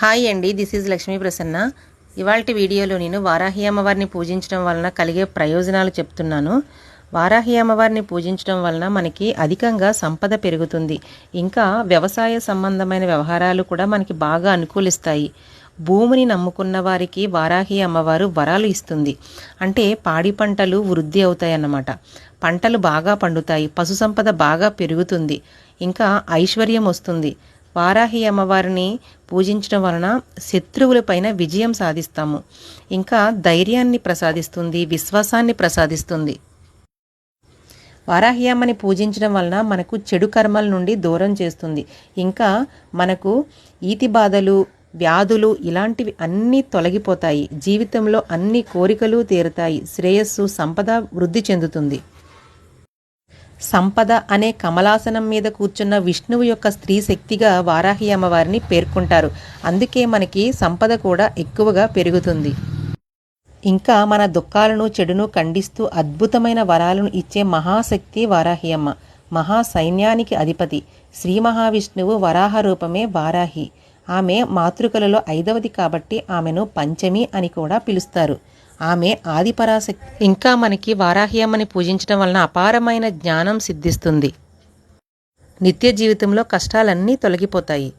Hi అండి this is Lakshmi Prasanna. ఇవాళ వీడియోలో నేను వారాహి అమ్మవారిని పూజించడం వలన కలిగే ప్రయోజనాలు చెప్తున్నాను. వారాహి అమ్మవారిని పూజించడం వలన మనకి అధికంగా సంపద పెరుగుతుంది. ఇంకా వ్యవసాయ సంబంధమైన వ్యవహారాలు కూడా మనకి బాగా అనుకూలిస్తాయి. భూమిని నమ్ముకున్న వారికి వారాహి అమ్మవారు వరాలు ఇస్తుంది. అంటే పాడి పంటలు వృద్ధి అవుతాయి అన్నమాట పంటలు బాగా పండుతాయి పశు సంపద బాగా పెరుగుతుంది. ఇంకా ఐశ్వర్యం వస్తుంది. వారాహి అమ్మవారిని పూజించడం వలన శత్రువులపైన విజయం సాధిస్తాము. ఇంకా ధైర్యాన్ని ప్రసాదిస్తుంది విశ్వాసాన్ని ప్రసాదిస్తుంది. వారాహి అమ్మని పూజించడం వలన మనకు చెడు కర్మల నుండి దూరం చేస్తుంది. ఇంకా మనకు ఈతి బాధలు వ్యాధులు ఇలాంటివి అన్నీ తొలగిపోతాయి. జీవితంలో అన్ని కోరికలు తీరుతాయి. శ్రేయస్సు సంపద వృద్ధి చెందుతుంది. సంపద అనే కమలాసనం మీద కూర్చున్న విష్ణువు యొక్క స్త్రీ శక్తిగా వారాహి అమ్మవారిని పేర్కొంటారు. అందుకే మనకి సంపద కూడా ఎక్కువగా పెరుగుతుంది. ఇంకా మన దుఃఖాలను చెడును ఖండిస్తూ అద్భుతమైన వరాలను ఇచ్చే మహాశక్తి వారాహి అమ్మ. మహా సైన్యానికి అధిపతి. శ్రీ మహావిష్ణువు వరాహ రూపమే వారాహి. ఆమె మాతృకలలో ఐదవది కాబట్టి ఆమెను పంచమి అని కూడా పిలుస్తారు. ఆమె ఆదిపరాశక్తి. ఇంకా మనకి వారాహ్యమ్మని పూజించడం వలన అపారమైన జ్ఞానం సిద్ధిస్తుంది. నిత్య జీవితంలో కష్టాలన్నీ తొలగిపోతాయి.